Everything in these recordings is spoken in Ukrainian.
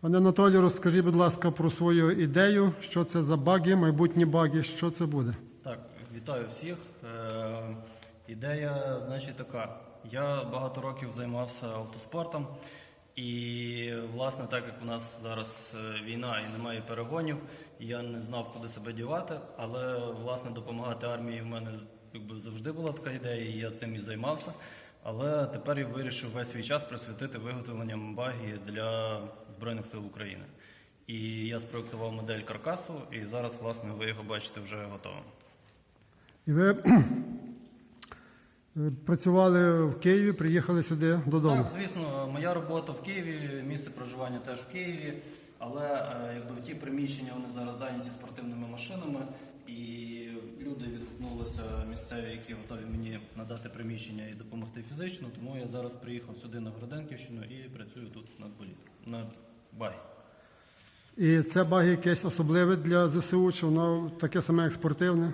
Пане Анатолію, розкажіть, будь ласка, про свою ідею, що це за баги, майбутні баги, що це буде? Так, вітаю всіх. Е, ідея, значить, така. Я багато років займався автоспортом, і, власне, так як у нас зараз е, війна і немає перегонів, я не знав, куди себе дівати, але власне допомагати армії в мене якби завжди була така ідея, і я цим і займався. Але тепер я вирішив весь свій час присвятити виготовленням багі для Збройних сил України. І я спроектував модель каркасу, і зараз, власне, ви його бачите вже готовим. І ви працювали в Києві, приїхали сюди додому. Так, звісно, моя робота в Києві, місце проживання теж в Києві, але е, якби ті приміщення вони зараз зайняті спортивними машинами, і люди відгукнулися місцеві, які готові мені надати приміщення і допомогти фізично. Тому я зараз приїхав сюди на Городенківщину і працюю тут над боліт, над бай. І це баги якесь особливе для ЗСУ, чи воно таке саме як спортивне?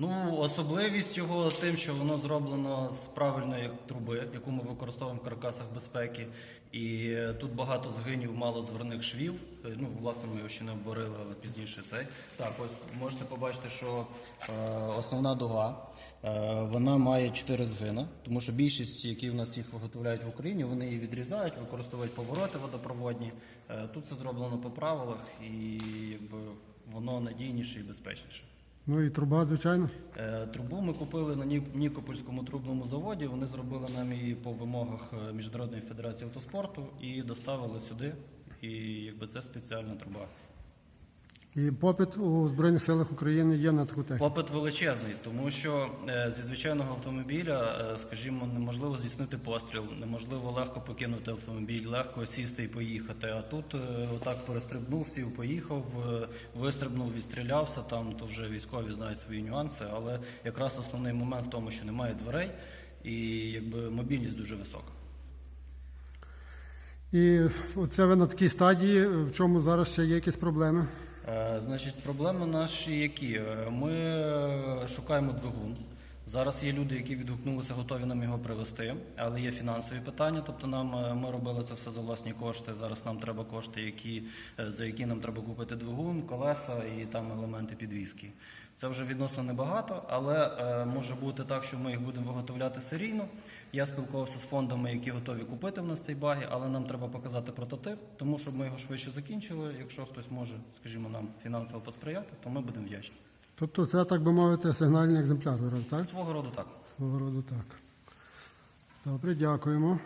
Ну, особливість його тим, що воно зроблено з правильної труби, яку ми використовуємо в каркасах безпеки. І тут багато згинів, мало зверних швів. Е, Ну, власне, ми його ще не обварили, але пізніше цей. Так, ось можете побачити, що е, основна дуга. е, Вона має чотири згини, тому що більшість, які в нас їх виготовляють в Україні, вони її відрізають, використовують повороти водопроводні. Е, Тут це зроблено по правилах, і якби воно надійніше і безпечніше. Ну і труба, звичайно. Е, Трубу ми купили на Нікопольському трубному заводі. Вони зробили нам її по вимогах е, Міжнародної федерації автоспорту і доставили сюди. І якби це спеціальна труба. І попит у Збройних силах України є на таку техніку. Попит величезний, тому що е, зі звичайного автомобіля, е, скажімо, неможливо здійснити постріл, неможливо легко покинути автомобіль, легко сісти і поїхати. А тут е, отак перестрибнув, сів, поїхав, вистрибнув, відстрілявся. Там то вже військові знають свої нюанси, але якраз основний момент в тому, що немає дверей, і якби мобільність дуже висока. І оце ви на такій стадії, в чому зараз ще є якісь проблеми. Е, Значить, проблеми наші які? Е, Ми е, шукаємо двигун. Зараз є люди, які відгукнулися, готові нам його привезти, але є фінансові питання. Тобто, нам е, ми робили це все за власні кошти. Зараз нам треба кошти, які е, за які нам треба купити двигун, колеса і там елементи підвізки. Це вже відносно небагато, але е, може бути так, що ми їх будемо виготовляти серійно. Я спілкувався з фондами, які готові купити в нас цей баги, але нам треба показати прототип, тому щоб ми його швидше закінчили. Якщо хтось може, скажімо, нам фінансово посприяти, то ми будемо вдячні. Тобто це, так би мовити, сигнальний екземпляр, так? Свого роду так. Свого роду так. Добре, дякуємо.